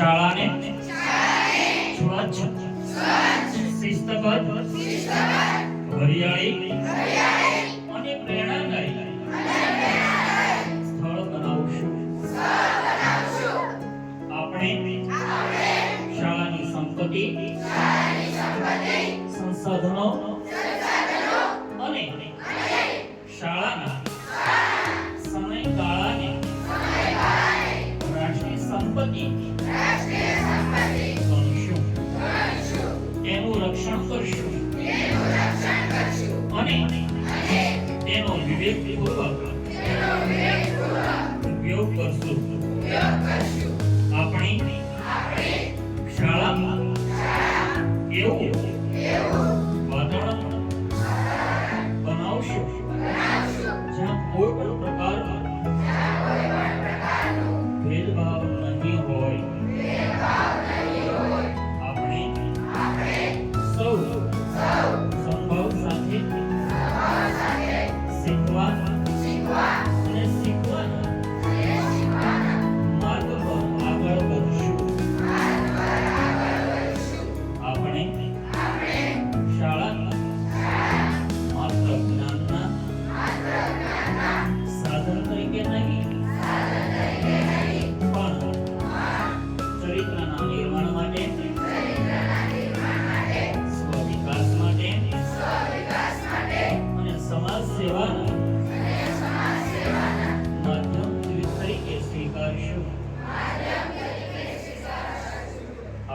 શાળાને? સ્વચ્છ. શિસ્તબદ્ધ. હરિયાળી. અને પ્રેરણાદાયી. સ્થળ બનાવશું. આપણે શાળાની સંપત્તિ સંસાધનો તેનો વિવેકપૂર્વક ઉપયોગ કરશું.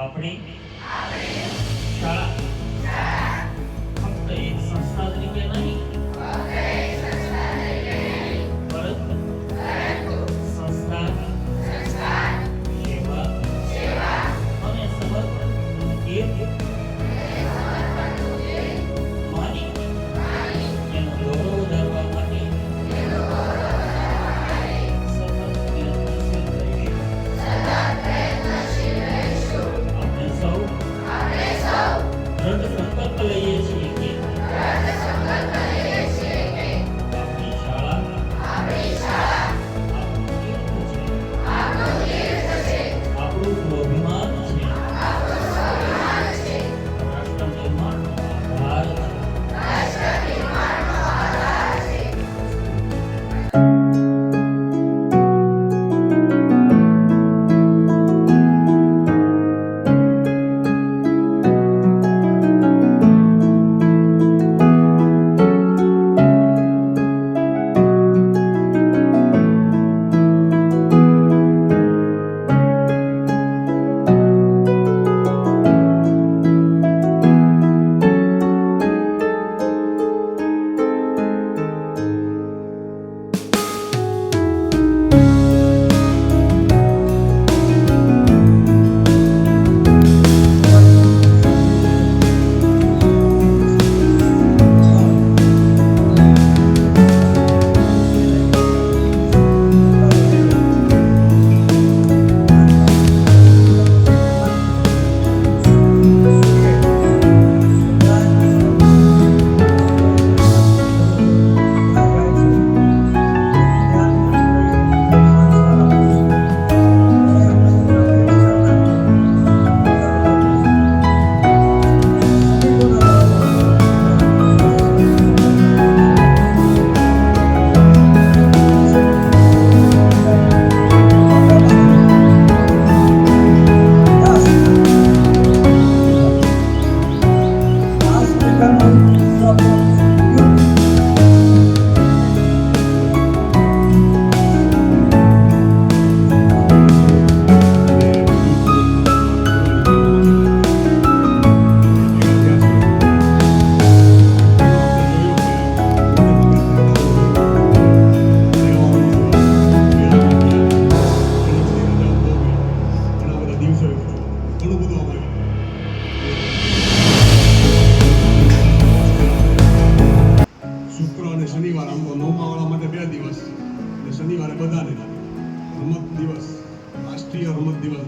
આપણે શાળા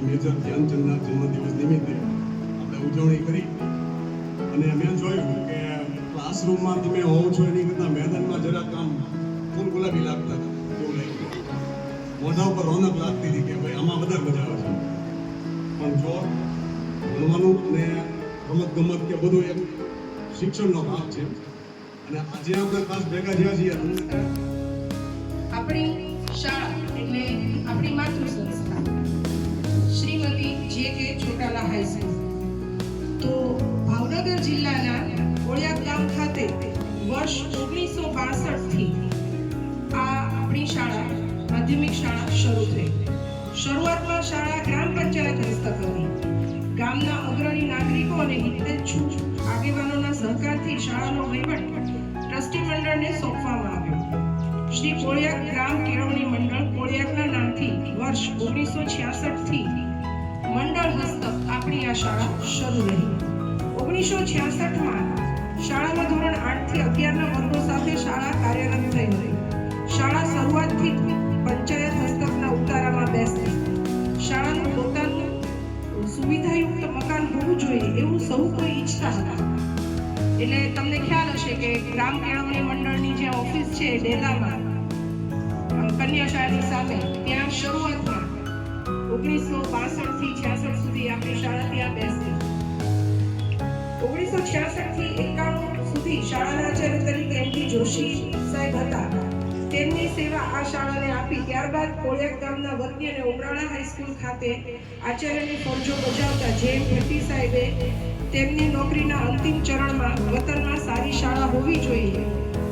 મેજર ધ્યાનચંદના જન્મદિવસ નિમિત્તે આપણે ઉજવણી કરી. અને મેં જોયું કે ક્લાસરૂમમાં તમે હોવ છો એની કરતાં મેદાનમાં જરાક આમ ફૂલ ગુલાબી લાગતા હતા. મોઢા ઉપર રોનક લાગતી હતી કે ભાઈ આમાં વધારે મજા આવે છે. પણ જો ભણવાનું અને રમત ગમત કે બધું એક શિક્ષણનો ભાગ છે. અને આજે આપણે ખાસ ભેગા થયા છીએ આપણી શાળા એટલે આપણી માતૃ શ્રીમતી જે કે ચોટાલા હાઈસ્કૂલ તો ભાવનગર જિલ્લાના કોળિયાક ગામ ખાતે વર્ષ ઓગણીસો બાસઠથી આ આપણી શાળા, માધ્યમિક શાળા શરૂ થઈ. શરૂઆતમાં શાળા ગ્રામ પંચાયત હસ્તક હતી. ગામના અગ્રણી નાગરિકો અને હિતેચ્છુ આગેવાનોના સહકારથી શાળાનો વહીવટ ટ્રસ્ટી મંડળને સોંપવામાં આવ્યો. શ્રી કોળિયાક ગ્રામ કેળવણી મંડળ કોળિયાકના નામથી વર્ષ ઓગણીસો થી મંડળ હસ્તક આપણી આ શાળા શરૂ રહી. ઓગણીસો છ્યાસઠમાં શાળામાં ધોરણ આઠથી અગિયારના વર્ગો સાથે શાળા કાર્યરત થઈ હતી શાળા શરૂઆતથી પંચાયત હસ્તકના ઉતારામાં બેસતી શાળાનું પોતાનું સુવિધાયુક્ત મકાન હોવું જોઈએ એવું સૌ કોઈ ઈચ્છતા હતા. એટલે તમને ખ્યાલ હશે કે ગ્રામ કેળવણી મંડળની જે ઓફિસ છે ડેલામાં કન્યા શાળાની સામે ત્યાં શરૂઆતમાં ઓગણીસો બાસઠથી છ્યાસઠ સુધી આપણી શાળા ત્યાં બેસતી ઓગણીસો છ્યાસઠથી એકાણું સુધી શાળાના આચાર્ય તરીકે એમ. જોશી સાહેબ હતા. તેમની સેવા આ શાળાને આપી. ત્યારબાદ કોળિયાક ગામના વતની અને ઉમરાળા હાઈસ્કૂલ ખાતે આચાર્યની ફરજો બજાવતા જે. એમ. ભટ્ટી સાહેબે તેમની નોકરીના અંતિમ ચરણમાં વતનમાં સારી શાળા હોવી જોઈએ.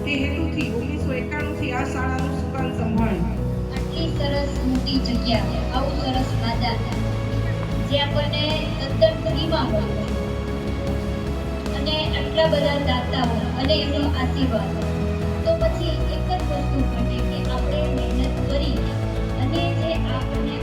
તે હેતુથી ઓગણીસો એકાણુંથી આ શાળાનું સુકાન સંભાળ્યું. આટલી સરસ મોટી જગ્યા. આવું સરસ મેદાન જે આપણને તદ્દન ફ્રીમાં મળ્યું અને આટલા બધા દાતાઓ અને એમનો આશીર્વાદ. તો પછી એક જ વસ્તુ ઘટે કે આપણે મહેનત કરી અને જે આપણને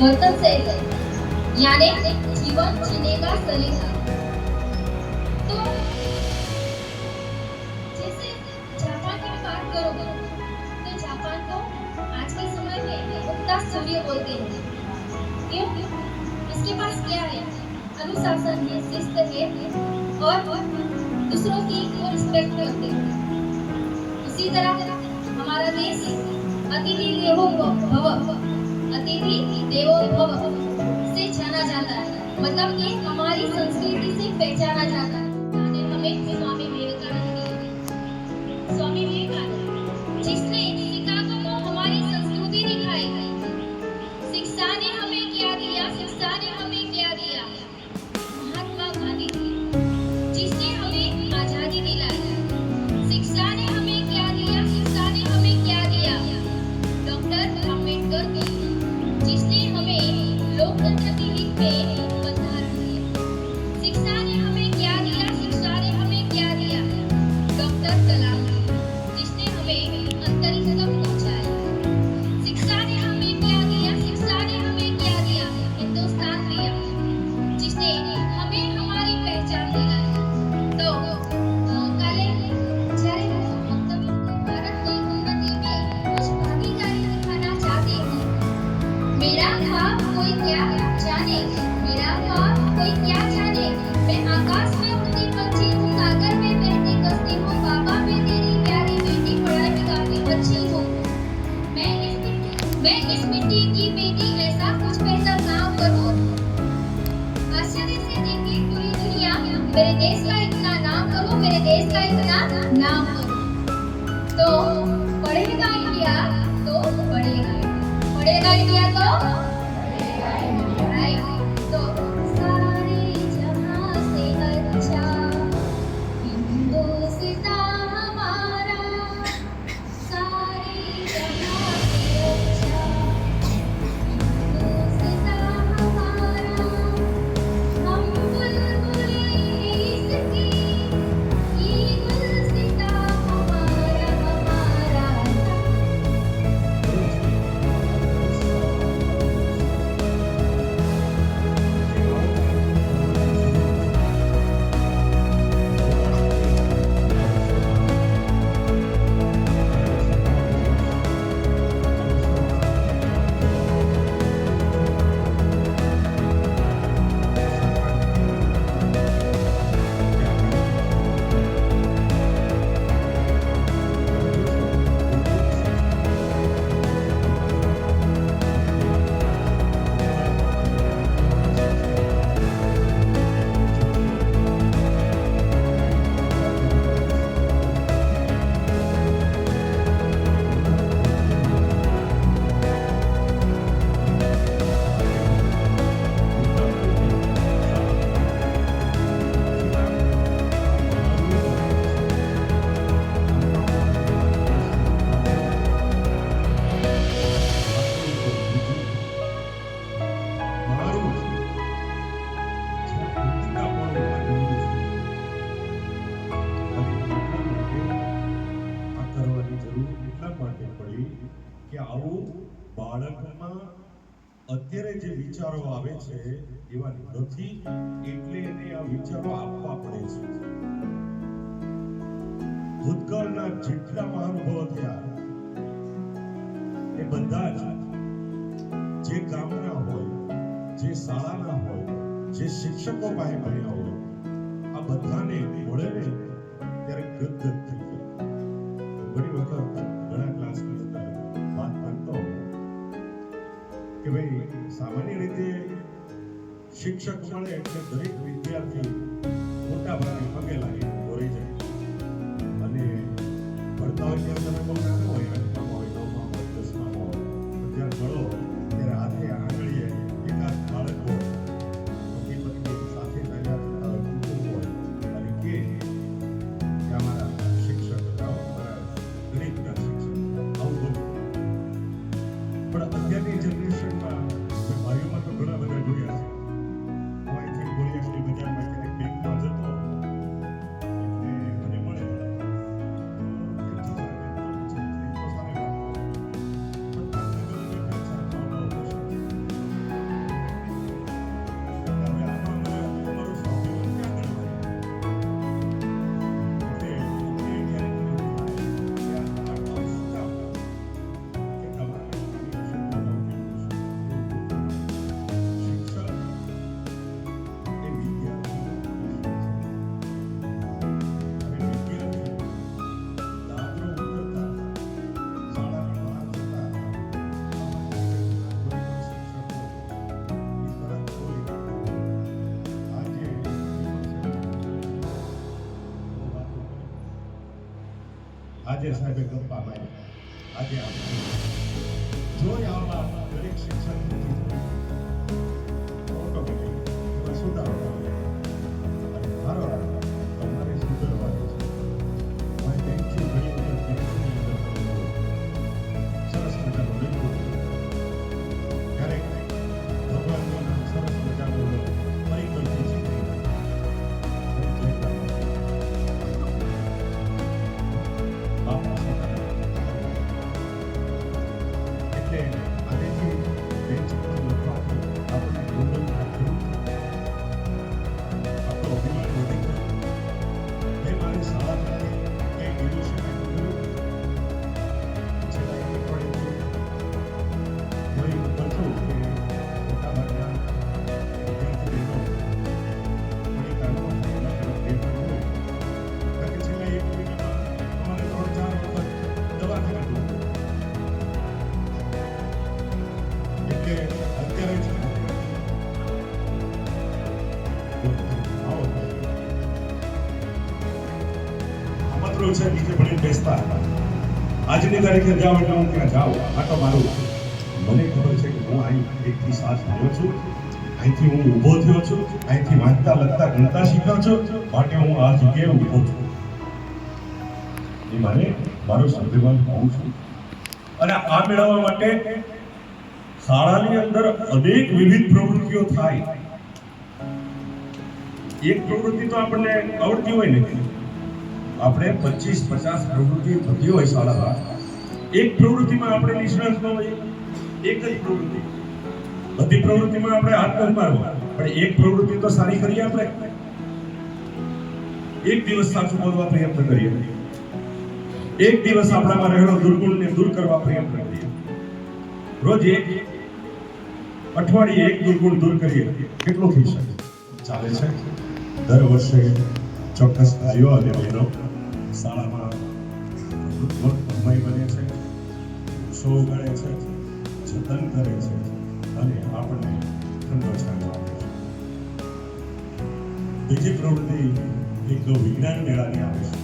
गौतम सैगल याने जीवन जिनेगा सलेगा Let me છે, એવા નથી એટલે એને આ વિચારો આપવા પડે છે. ભૂતકાળના જેટલા મહાનુભાવો થયા, એ બધા જ જે ગામના હોય, જે શાળાના હોય, જે શિક્ષકો પાસે ભણ્યા હોય, આ બધાને મળે ને ત્યારે ગદગદ થઈ જાય ઘણી વખત ઘણા ક્લાસ અંદર વાત કરતો કે ભાઈ, સામાન્ય રીતે શિક્ષક મળે એટલે દરેક વિદ્યાર્થી મોટા ભાગે પગે લાગી દોરી જાય આજે સાહેબે ગપ્પા આજની તારીખે જાઓ એટલે હું ત્યાં જાઉં? આટો મારું મને ખબર છે કે હું અહીં એકથી સાત થયો છું. અહીંથી હું ઊભો થયો છું. અહીંથી વાંચતા, લખતા, ગણતા શીખ્યો છું. માટે હું આ જગ્યાએ ઊભો છું. એ મને મારો સ્વાભિમાન કહું છું. અને આ મેળવવા માટે શાળાની અંદર અનેક વિવિધ પ્રવૃત્તિઓ થાય. એક પ્રવૃત્તિ તો આપણને આવડતી હોય ને. આપણે પચીસ, પચાસ પ્રવૃત્તિ થતી હોય શાળામાં. એક પ્રવૃત્તિમાં આપણે નિષ્ણાત ન હોઈએ, એક જ પ્રવૃત્તિ. બધી પ્રવૃત્તિમાં આપણે હાથ નથી મારવા, પણ એક પ્રવૃત્તિ તો સારી કરીએ આપણે. એક દિવસ સાચું બોલવા પ્રયત્ન કરીએ. એક દિવસ આપણામાં રહેલો દુર્ગુણને દૂર કરવા પ્રયત્ન કરીએ. રોજ એક અઠવાડિયે એક દુર્ગુણ દૂર કરીએ. કેટલું થઈ શકે? ચાલે છે. દર વર્ષે ચોક્કસ ભાઈઓ અને બહેનો શાળામાં બને છે. શો ગણે છે જતન કરે છે, અને આપણને ઠંડો છાંયો છે. બીજી પ્રવૃત્તિ એક તો વિજ્ઞાન મેળાની આવે છે.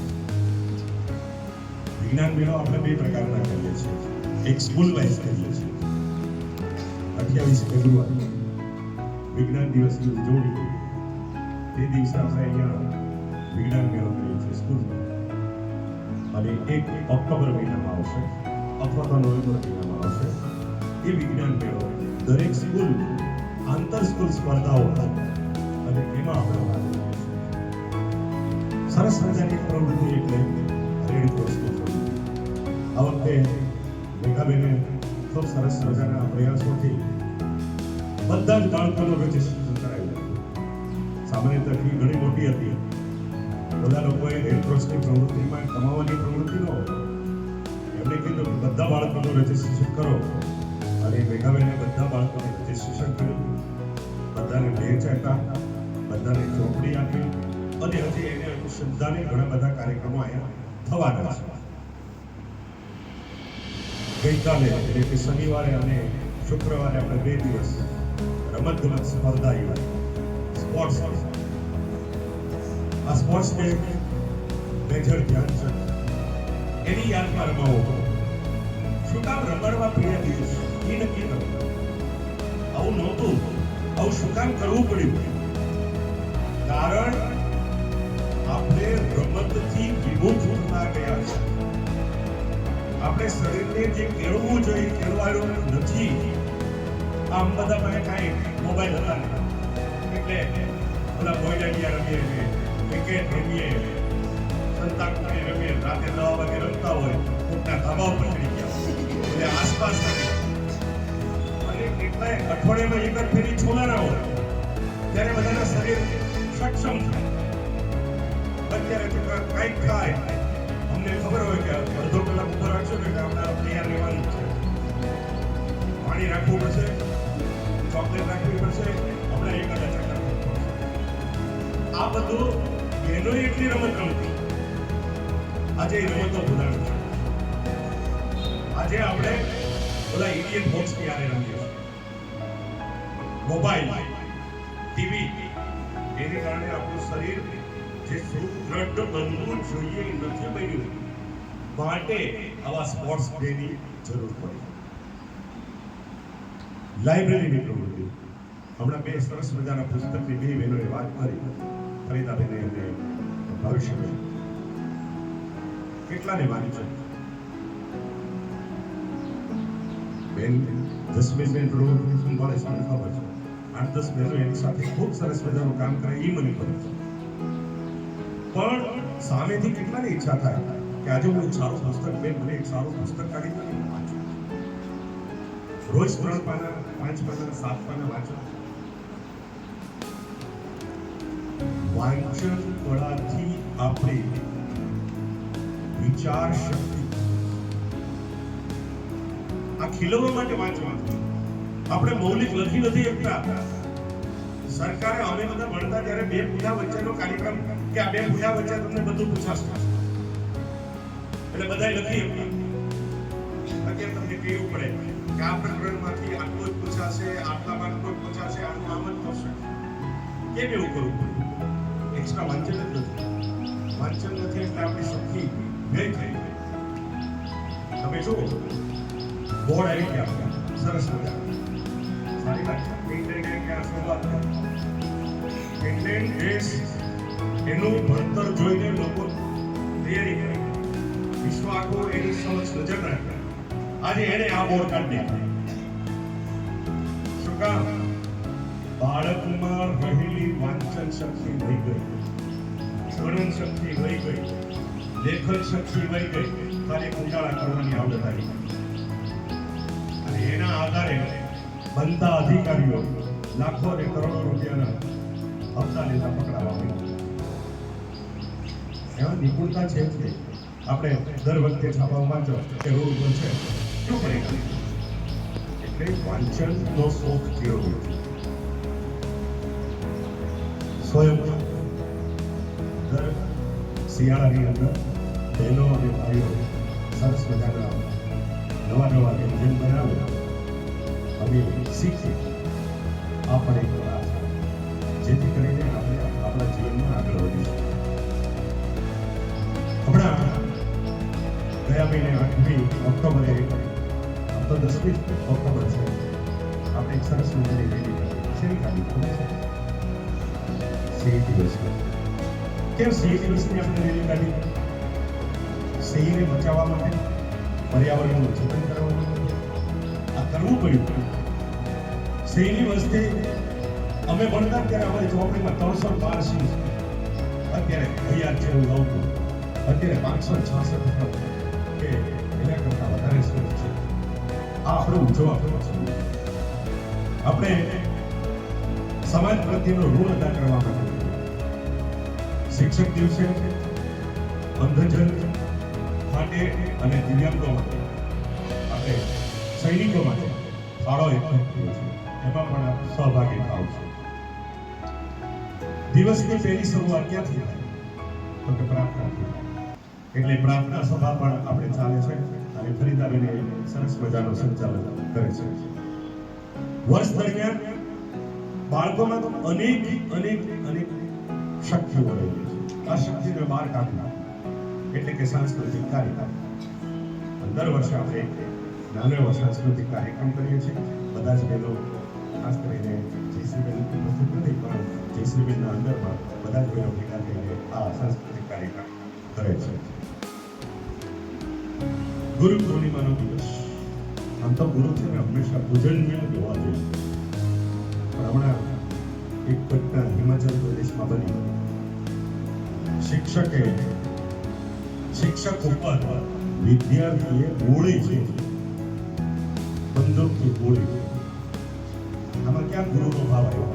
વિજ્ઞાન મેળો આપણે બે પ્રકારના કરીએ છીએ. એક સ્કૂલ વાઇઝ કરીએ છીએ. અઠ્યાવીસ ફેબ્રુઆરી, વિજ્ઞાન દિવસની ઉજવણી તે દિવસે આપણે અહીંયા વિજ્ઞાન મેળો કરીએ છીએ સ્કૂલમાં અને એક ઓક્ટોબર મહિનામાં આવશે. અથવા તો નવેમ્બર મહિનામાં આવશે. એ વિજ્ઞાન મેળો દરેક સ્કૂલ આંતર સ્કૂલ સ્પર્ધાઓ હતી અને એમાં આપણે સરસ મજાની પ્રવૃત્તિ એટલે રેડ ક્રોસની આ વખતે મેઘાબેને ખૂબ સરસ મજાના પ્રયાસોથી બધા જ બાળકોનું રજીસ્ટ્રેશન કરાવ્યું. સામાન્ય ફી ઘણી મોટી હતી. બધા લોકોએ રેડ ક્રોસની પ્રવૃત્તિમાં કમાવાની પ્રવૃત્તિ ન હોય. કીધું કે બધા બાળકોનું રજીસ્ટ્રેશન કરો. અને મેઘાબેને બધા બાળકોને રજીસ્ટ્રેશન કર્યું. બધાને બેચ આપ્યા, બધાને ચોપડી આપી, અને હજી એને અનુસંધાને ઘણા બધા કાર્યક્રમો અહીંયા થવાના છે. ગઈકાલે, એટલે કે શનિવારે અને શુક્રવારે આપણે બે દિવસ રમત ગમત સ્પર્ધા યોજાઈ. સ્પોર્ટ્સ આ સ્પોર્ટ્સ ડે મેજર ધ્યાનચંદ એની યાદમાં રમાવો. કામ રમાડવા પ્રિય દિવસ એ નક્કી કરો. આવું નહોતું. આવું શું કામ કરવું પડ્યું? કારણ આપણે રમતથી વિમુખ થતા ગયા છે. આપણે શરીરને જે કેળવવું જોઈએ કેળવાયું નથી, આમ બધા મને કાંઈ મોબાઈલ હતા એટલે બધા બોયડાડિયા રમીએ ક્રિકેટ રમીએ સંતાકુકડી રમીએ રાતે નવ વાગે રમતા હોય, કોકના ધાબા ઉપર એટલે આસપાસ અને કેટલાય અઠવાડિયામાં એક જ ફેરી છોલાના હોય, ત્યારે બધાના શરીર સક્ષમ થાય. અત્યારે છોકરા કા- કાંઈક થાય. અમને ખબર હોય કે અડધો કલાક ઊભો રાખશો કે આપણે તૈયાર રહેવાનું છે. પાણી રાખવું પડશે, ચોકલેટ રાખવી પડશે, આપણે એક હજાર ચક્કર આ બધું એનો એટલી રમત રમતી. આજે રમતો છે. આજે આપણે બધા ઇન્ડિયન બોક્સની આરે રમીએ મોબાઈલ, ટીવી એને કારણે આપણું શરીર જે સુદ્રઢ બનવું જોઈએ એ નથી બન્યું. માટે આવા સ્પોર્ટ્સ ડે ની જરૂર પડી લાઇબ્રેરીની પ્રવૃત્તિ હમણાં બે સરસ મજાના પુસ્તકની બે બહેનોએ વાત કરી. ફરીદાબેને એમને ભવિષ્ય કેટલાને વાંચી જસ્મીનબેન પ્રવૃત્તિ સંભાળે છે મને ખબર છે આઠ દસ બહેનો એની સાથે ખૂબ સરસ મજાનું કામ કરે એ મને ખબર છે પણ સામેથી કેટલાની ઈચ્છા થાય કે આજે હું એક સારું પુસ્તક બેન મને એક સારું પુસ્તક કાઢી દો ને હું વાંચું રોજ ત્રણ પાના પાંચ પાના સાત પાના વાંચો વાંચન કળાથી આપણી વિચાર શક્તિ આ ખીલવવા માટે વાંચવાનું આપણે મૌલિક લખી નથી શકતા સરકારે અમે બધા ભણતા ત્યારે બે પૂજા વચ્ચેનો કાર્યક્રમ કે આ બે પૂજા વચ્ચે તમને બધું પૂછાશે. એટલે બધા લખી શકતા અત્યારે તમને કહેવું પડે કે આ પ્રકરણમાંથી આટલું જ પૂછાશે આટલા માર્કનું જ પૂછાશે, આનું આમ જ થશે કેમ એવું કરવું પડ્યું એક્સ્ટ્રા વાંચન જ નથી. વાંચન નથી એટલે આપણી શક્તિ વ્યય થઈ. તમે જુઓ. બોર્ડ આવી ગયા સરસ મજા. સારી વાત છે. એ ક્યાં શરૂઆત ઇંગ્લેન્ડ દેશ એનું ભણતર જોઈને લોકો તૈયારી કરે. વિશ્વ આખો એની સમક્ષ નજર રાખે આજે એને આ બોર્ડ કાઢી નાખ્યું. શું કામ? બાળકમાં રહેલી વાંચન શક્તિ વહી ગઈ. શ્રવણ શક્તિ વહી ગઈ. લેખન શક્તિ વહી ગઈ. ખાલી ઉજાળા કરવાની આવડત આવી. એના આધારે બનતા અધિકારીઓ લાખો અને કરોડો રૂપિયાના હપ્તા લેતા પકડાવા આવ્યા એવા નિપુણતા છે જ આપણે દર વખતે છાપામાં વાંચો કે રોડ ઉપર છે. શું કરી એટલે વાંચનનો શોખ કેળવવો સ્વયં દર શિયાળાની અંદર બહેનો અને ભાઈઓ સરસ મજાના નવા નવા વ્યંજન બનાવે અને શીખીએ આ પણ એક કળા છે. જેથી કરીને આપણે આપણા જીવનમાં આગળ વધીશું હમણાં ગયા મહિને આઠમી ઓક્ટોબરે, આમ તો દસમી ઓક્ટોબર છે, આપણે એક સરસ મજાની રેલી કરી શેની કાઢી? ખબર છે? સિંહ દિવસ કેમ સિંહ દિવસની આપણે રેલી કાઢી? સિંહને બચાવવા માટે પર્યાવરણનું જતન કરવા માટે. આ કરવું પડ્યું. સિંહની વસ્તી અમે ભણતા ત્યારે અમારી ચોપડીમાં ત્રણસો બાર સિંહ. અત્યારે હજાર જેવું લઉં અત્યારે પાંચસો છાસઠ કે એના કરતા વધારે સિંહ છે. આ આપણે ઉજવવા પડે છે. આપણે સમાજ પ્રત્યેનો ઋણ અદા કરવા માટે. શિક્ષક દિવસે અંધજન માટે અને દિવ્યાંગો માટે. આપણે સૈનિકો માટે ફાળો એક છે. એમાં પણ આપ સહભાગી થાવ છો. દિવસની પહેલી શરૂઆત ક્યાંથી થાય? તો કે પ્રાર્થના એટલે પ્રાર્થના સભા પણ આપણે ચાલે છે અને ફરીદાબેન એ સરસ મજાનું સંચાલન કરે છે. વર્ષ દરમિયાન બાળકોમાં તો અનેક અનેક અનેક શક્તિઓ રહેલી છે. આ શક્તિને બહાર કાઢવા એટલે કે સાંસ્કૃતિક કાર્યક્રમ. દર વર્ષે આપણે નાનો એવો સાંસ્કૃતિક કાર્યક્રમ કરીએ છીએ. બધા જ બહેનો ખાસ કરીને જયશ્રીબેન ઉપસ્થિત નથી પણ જયશ્રીબેનના અંદરમાં બધા જ ભેગા થઈને આ સાંસ્કૃતિક કાર્યક્રમ કરે છે. ગુરુ પૂર્ણિમાનો દિવસ. આમ તો ગુરુ છે ને, હંમેશા પૂજનીય હોવા જોઈએ. પણ હમણાં એક ઘટના હિમાચલ પ્રદેશમાં બની. શિક્ષકે શિક્ષક ઉપર વિદ્યાર્થીએ ગોળી છે બંદૂકથી ગોળી આમાં ક્યાં ગુરુનો ભાવ આવ્યો?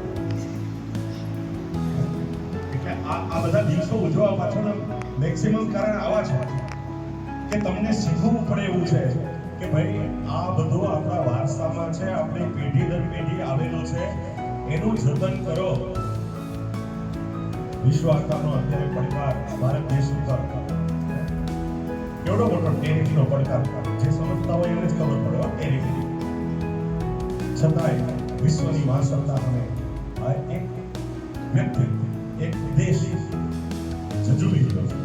એટલે આ આ બધા દિવસો ઉજવવા પાછળનું મેક્સિમમ કારણ આવા છે કે તમને શીખવું પડે એવું છે કે ભાઈ, આ બધું આપણા વારસામાં છે, આપણી પેઢી દર પેઢી આવેલો છે. એનું જતન કરો. વિશ્વ આકારનો અત્યારે પડકાર ભારત દેશ ઉપર કેવડો મોટો ટેરિફનો પડકાર. જે સમજતા હોય એને જ ખબર પડે ટેરિફ છતાંય વિશ્વની મહાસત્તા સામે આ એક વ્યક્તિ એક દેશ જજુમી રહ્યો છે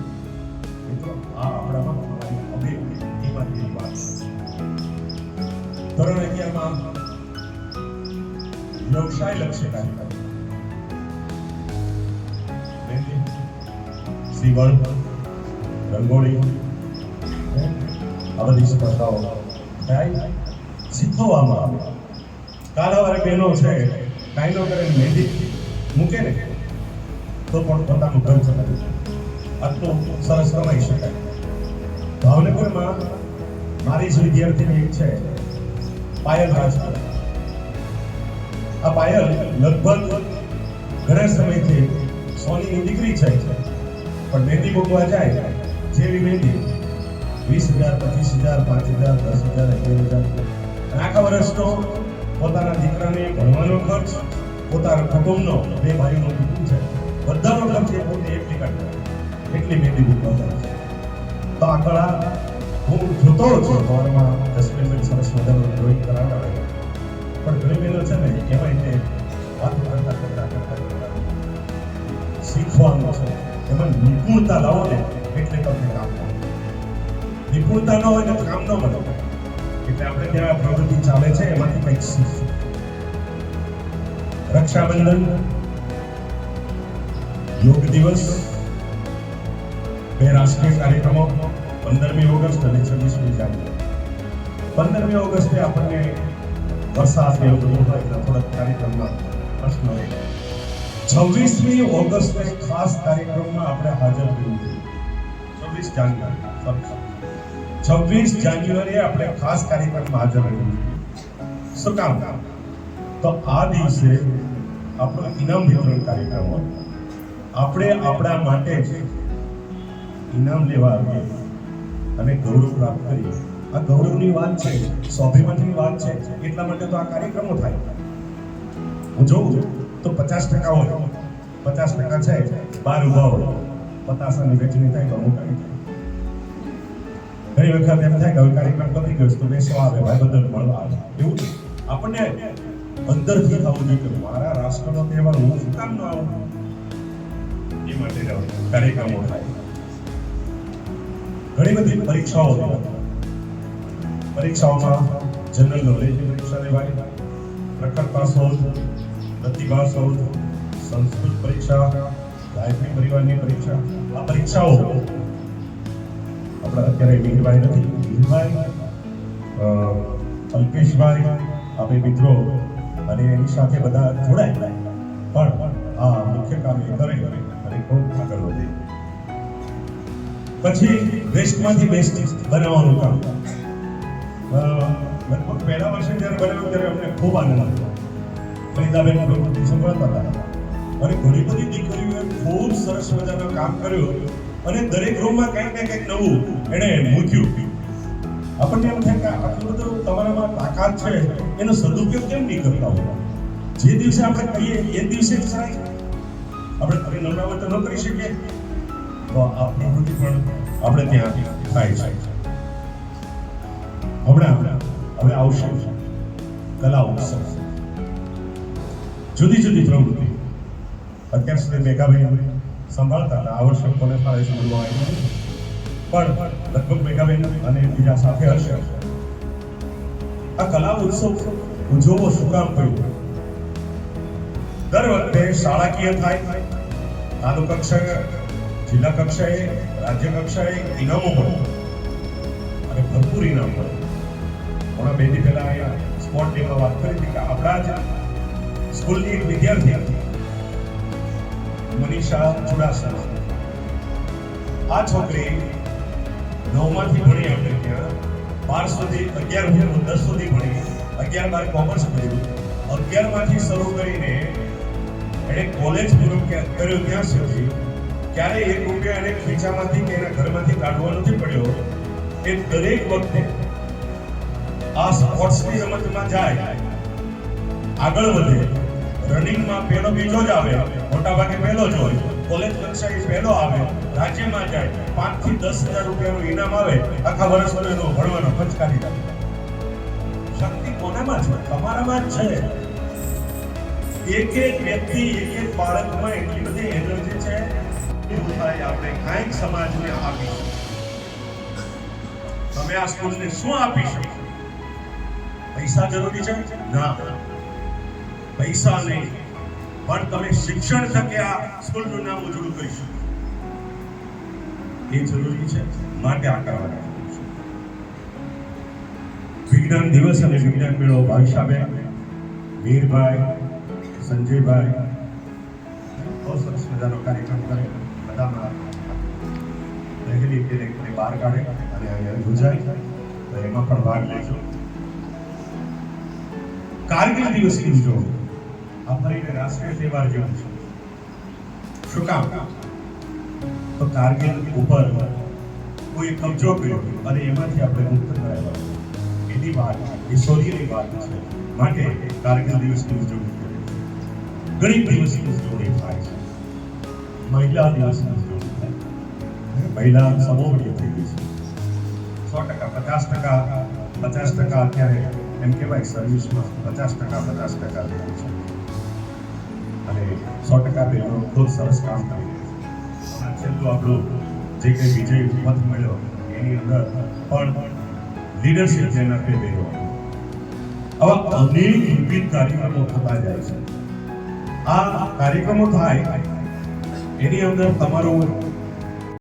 મિત્રો આ આપણામાં અમારી અભિગ ઈમાનની વાત છે ધોરણ અગિયારમાં વ્યવસાય લક્ષ્ય કાર્યક્રમ મહેંદી, સીવણ રંગોળી આ બધી સ્પર્ધાઓ થાય શીખવવામાં આવે કાલાવાળી બહેનો છે, કાયદો કરે મહેંદી મૂકે ને, તો પણ પોતાનું ઘર ચલાવે આટલું સરસ રમાઈ શકાય. ભાવનગરમાં મારી જ વિદ્યાર્થીની એક છે, પાયલ રાજપૂત આ પાયલ લગભગ ઘણા સમયથી સોનીની દીકરી છે, પણ મહેંદી મૂકવા જાય જેવી મહેંદી વીસ હજાર, પચીસ હજાર, પાંચ હજાર, દસ હજાર, અગિયાર હજાર. આખા વર્ષનો પોતાના દીકરાને ભણવાનો ખર્ચ, પોતાના કુટુંબનો બે ભાઈનો કુટુંબ છે. બધાનો ખર્ચ એ પોતે એકલી કાઢે એટલી મહેંદી જાય છે. તો આ કળા હું જોતો છું ઘરમાં દસ સરસ મજાનું ડ્રોઈંગ કરાવડાવે પણ ઘણી બહેનો છે ને એમાં એટલે વાત કરતા કરતા કરતા કરતા શીખવાનું છે. એમાં નિપુણતા લાવો ને, એટલે તમને કામ નિપુણતા ન હોય તો કામ ન મળે. એટલે આપણે ત્યાં પ્રવૃત્તિ ચાલે છે, એમાંથી કંઈક શીખવું રક્ષાબંધન, યોગ દિવસ, બે રાષ્ટ્રીય કાર્યક્રમો, પંદરમી ઓગસ્ટ અને છવ્વીસમી જાન્યુઆરી. પંદરમી ઓગસ્ટે આપણને વરસાદ એવું બધું હોય એટલે થોડાક કાર્યક્રમમાં પ્રશ્ન હોય. છવ્વીસમી ઓગસ્ટે ખાસ કાર્યક્રમમાં આપણે હાજર થયું છવ્વીસ જાન્યુઆરી છવ્વીસ જાન્યુઆરીએ આપણે ખાસ કાર્યક્રમમાં હાજર રહ્યું શું કામ? તો આ દિવસે આપણો ઇનામ વિતરણ કાર્યક્રમ હોય. આપણે આપણા માટે જ ઇનામ લેવા આવીએ અને ગૌરવ પ્રાપ્ત કરીએ. આ ગૌરવની વાત છે, સ્વાભિમાનની વાત છે, એટલા માટે તો આ કાર્યક્રમો થાય. હું જોઉં છું, તો પચાસ ટકા હોય. પચાસ ટકા છે, બાર ઊભા હોય. પતાસાની વેચણી થાય તો હું કરી ઘણી વખત એમ થાય કે હવે કાર્યક્રમ પતી ગયો તો બેસો આવે, ભાઈ બદલ મળવા આવે એવું આપણને અંદરથી થવું જોઈએ કે મારા રાષ્ટ્રનો તહેવાર હું શું કામ ન આવું. એ માટે કાર્યક્રમો થાય. ઘણી બધી પરીક્ષાઓ પરીક્ષાઓમાં જનરલ નોલેજની પરીક્ષા લેવાય. પ્રખરતા શોધ પ્રતિભા શોધ સંસ્કૃત પરીક્ષા, ગાયત્રી પરિવારની પરીક્ષા. આ પરીક્ષાઓ આપણા અત્યારે મીરભાઈ નથી. મીરભાઈ અલ્પેશભાઈ આપણે મિત્રો અને એની સાથે બધા જોડાય પણ આ મુખ્ય એ કરે અને ખૂબ આગળ વધે. પછી વેસ્ટમાંથી બેસ્ટ બનાવવાનું કામ. લગભગ પહેલા વર્ષે જ્યારે બનાવ્યું ત્યારે અમને ખૂબ આનંદ આવ્યો. ફરીદાબેન પ્રવૃત્તિ સંભળાતા હતા. અને ઘણી બધી દીકરીઓએ ખૂબ સરસ મજાનું કામ કર્યું. અને દરેક રૂમમાં કંઈક ને કંઈક નવું એણે મૂક્યું. આપણને એમ થાય કે આટલું બધું તમારામાં તાકાત છે, એનો સદુપયોગ કેમ નહીં કરતા હોય? જે દિવસે આપણે કહીએ, એ દિવસે જ કરાય આપણે ફરી નવરાવત ન કરી શકીએ. તો આ પ્રવૃત્તિ પણ આપણે ત્યાં થાય છે. હમણાં હવે આવશે. કલા ઉત્સવ. જુદી જુદી પ્રવૃત્તિ. અત્યાર સુધી મેઘાબેન સંભાળતા હતા. આ કોને ફાળે સંભાળવા આવ્યું. પણ લગભગ મેઘાબેન અને બીજા સાથે હશે. આ કલા ઉત્સવ ઉજવવો શું કામ પડ્યું? દર વખતે શાળાકીય થાય? તાલુકા કક્ષાએ, જિલ્લા કક્ષાએ, રાજ્ય કક્ષાએ ઇનામો મળે. અને ભરપૂર ઇનામ મળે. હમણાં બે પહેલાં પહેલા અહીંયા સ્પોર્ટ ડેમાં વાત કરી હતી કે આપણા જ સ્કૂલની એક વિદ્યાર્થી હતી. મનીષા ચુડાસમા. આ છોકરી નવમાંથી ભણી આપણે ત્યાં. બાર સુધી અગિયાર દસ સુધી ભણી અગિયાર બાર કોમર્સ કર્યું અગિયારમાંથી શરૂ કરીને એણે કોલેજ પૂરું કર્યું ત્યાં સુધી ક્યારે એક રૂપિયા એને ખીચામાંથી કે એના ઘરમાંથી કાઢવો નથી પડ્યો. એ દરેક વખતે આ સ્પોર્ટ્સની રમતમાં જાય, આગળ વધે. રનિંગમાં પહેલો બીજો જ આવે મોટા ભાગે પહેલો જ હોય. કોલેજ કક્ષાએ પહેલો આવે, રાજ્યમાં જાય પાંચથી દસ હજાર રૂપિયાનું ઇનામ આવે, આખા વર્ષનો એનો ભણવાનો ખર્ચ કાઢી નાખે. શક્તિ કોનામાં છે? તમારામાં જ છે. એક એક વ્યક્તિ એક એક બાળકમાં એટલી બધી એનર્જી છે આપણે કાંઈક સમાજને આપીશું તમે આ સ્કૂલને શું આપી શકો? પૈસા જરૂરી છે? ના. પૈસા નહીં. પણ તમે શિક્ષણ થકે આ સ્કૂલનું નામ ઉજળું કરી શકો. એ જરૂરી છે. માટે આ કરવાના વિજ્ઞાન દિવસ અને વિજ્ઞાન મેળો ભાવિશાબેન વીરભાઈ સંજયભાઈ, બહુ સરસ મજાનો કાર્યક્રમ કરે. બધામાં રહેલી ડિરેક્ટને બહાર કાઢે અને અહીંયા યોજાય. તો એમાં પણ ભાગ લેજો. કારગિલ દિવસની ઉજવણી. આ ફરીને રાષ્ટ્રીય તહેવાર જેવું છે શું કામ તો કારગિલ ઉપર કોઈ કબજો કર્યો અને એમાંથી આપણે મુક્ત કરાયા એની વાત એ શૌર્યની વાત છે માટે કારગિલ દિવસની ઉજવણી કરે છે ગણિત દિવસની ઉજવણી થાય છે મહિલા દિવસની ઉજવણી થાય છે મહિલા સમોવડી થઈ ગઈ છે સો ટકા પચાસ ટકા પચાસ ટકા અત્યારે એમ કહેવાય સર્વિસમાં પચાસ ટકા પચાસ ટકા બહેનો છે અને સો ટકા બહેનો ખૂબ સરસ કામ કરી રહી છે. છેલ્લું આપણું જે કંઈ વિજય મત મળ્યો, એની અંદર પણ લીડરશિપ જેના કે બહેનો આવા અનેક વિવિધ કાર્યક્રમો થતા જાય છે. આ કાર્યક્રમો થાય, એની અંદર તમારું